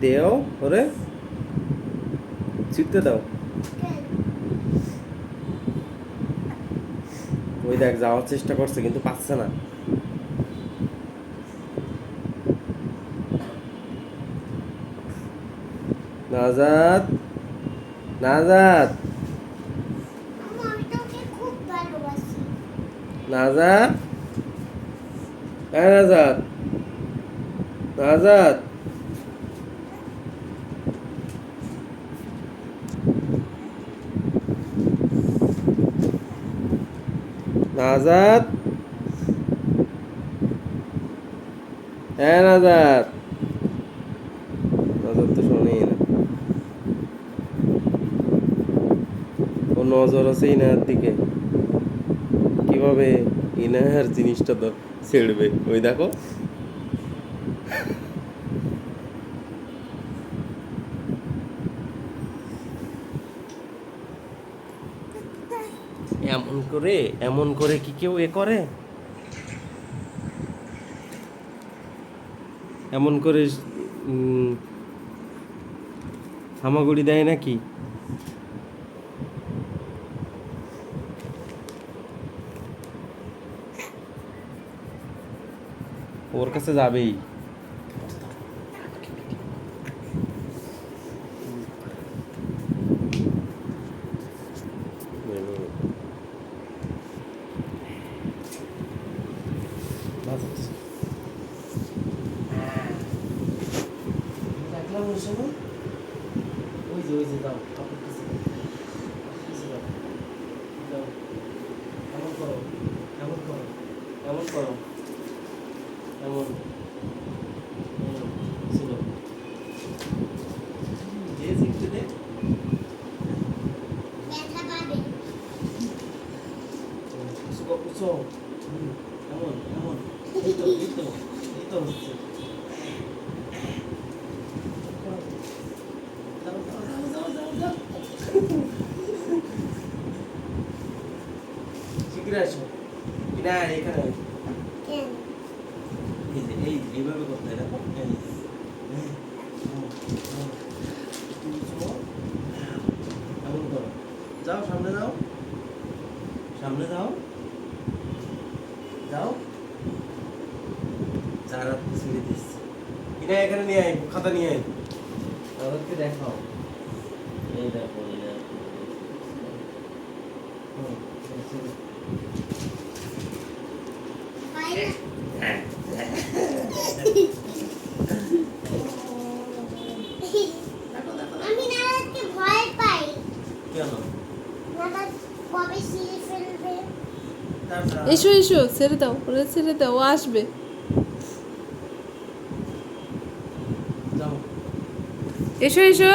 দেও, ওরে, ছিটতে দাও। ওই দেখ, যাওয়ার চেষ্টা করছে, কিন্তু পাচ্ছে না। নাজাদ নাজাদ। নাজাদ? নাজাদ নাজাদ। নাজাদ? হ্যাঁ নাজাদ। নাজাদ তো শোনেই না। ও নজর আছে ইনার দিকে। কীভাবে ইনার জিনিসটা তো ছেড়বে? ওই দেখো। এমন করে এমন করে কি কেউ এ করে? এমন করে হামাগুড়ি দেয় নাকি? ওর কাছে যাবেই। ওই যে ওই যে দাও কাপড় কাছে দাও। কাপড় কাছে দাও। দাও। এমন করো এমন করো এমন করো এমন এমন। ছিল যে শিখতে দে ব্যথা পাবে উঁচু উঁচু হুম, এমন এমন এই তো এই তো এই তো হচ্ছে যাও, যাও, যাও, যাও, যাও, যাও। শীঘ্রই আসো। না এখানে এই এইভাবে করতে হয় এমন। করো। যাও সামনে যাও। সামনে যাও। যাও। চারা ছিঁড়ে দিচ্ছি কিনা এখানে নিয়ে আয় খাতা নিয়ে আয়। তাদেরকে দেখাও। এই দেখো এই দেখো না এসো এসো, ছেড়ে দাও, ওরে ছেড়ে দাও, ও আসবে। এসো এসো,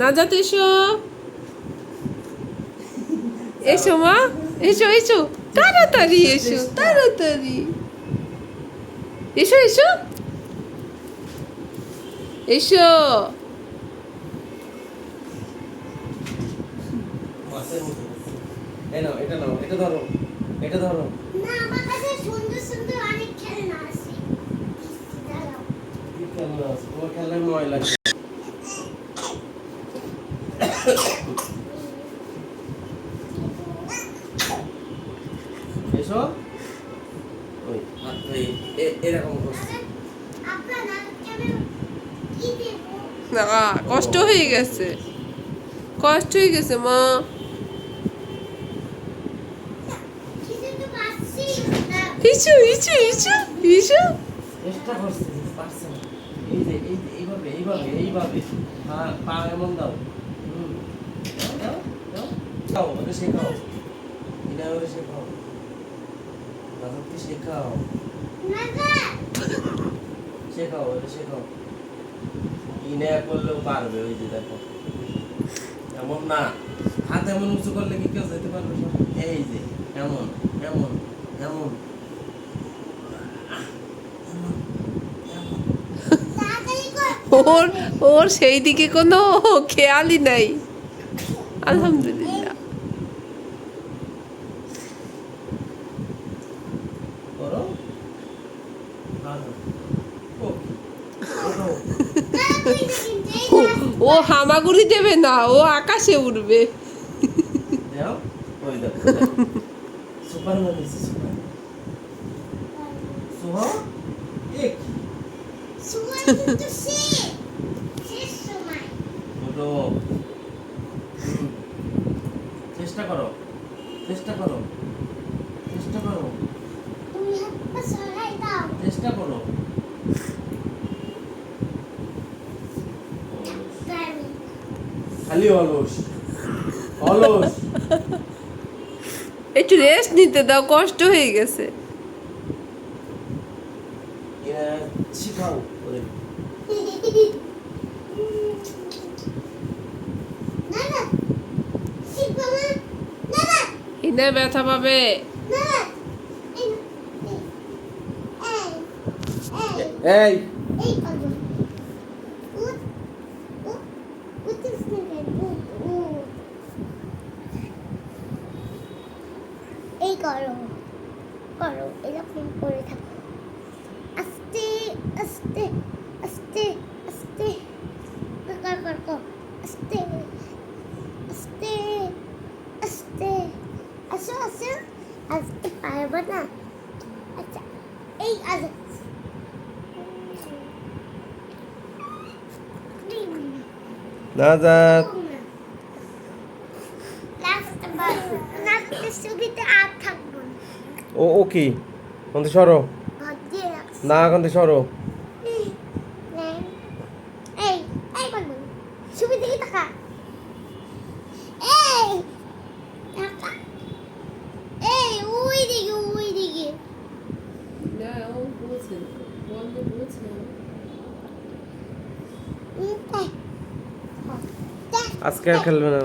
নাজাত এসো। এসো মা। এসো এসো। তাড়াতাড়ি এসো তাড়াতাড়ি। এসো এসো। এসো। এটা নাও এটা ধরো এটা ধরো। না আমার কাছে সুন্দর সুন্দর অনেক খেলনা আছে। খেলনা আছে? তোমার খেলনায় ময়লা এ- এরকম করছে। আপনার নারাজকে আমি কি দেবো না কষ্ট হয়ে গেছে। কষ্ট হয়ে গেছে মা। ইসু ইসু ইসু ইসু চেষ্টা করছে পারছে না। এই যে এই এইভাবে এইভাবে এইভাবে। পা পা এমন দাও। হুম। দাও দাও দাও। দাও ওটা শেখাও। এটা ওটা শেখাও। দাদাকে শেখাও। শেখাও ওটা শেখাও। ইনে করলেও পারবে ওই যে দেখো। এমন না হাত এমন উঁচু করলে কি কেউ যেতে পারবে এই যে এমন এমন এমন। এমন এমন তাড়াতাড়ি কর ওর ওর সেই দিকে কোনো খেয়ালই নাই। আলহামদুলিল্লাহ করো ভালো ও হামাগুড়ি দেবে না, ও আকাশে হুম। চেষ্টা করো চেষ্টা করো চেষ্টা করো। চেষ্টা করো। খালি অলস। অলস। একটু রেস্ট নিতে দাও কষ্ট হয়ে গেছে। শিখাও ইনে ব্যথা পাবে। এই এই এই এই করব উঠ উঠ উঠিস না কেন উঠ উঠ এই করো করো এরকম করে থাকো আস্তে আস্তে আস্তে আস্তে কর কর কর আস্তে আস্তে আস্তে আসো আসো আজকে পারব না আচ্ছা এই আজ নাজাত লাস্ট বার লাস্ট ছবিতে আর থাকব ও ও কি? কোনতে সরো। না কোনতে সরো। আজকে আর খেলবে না।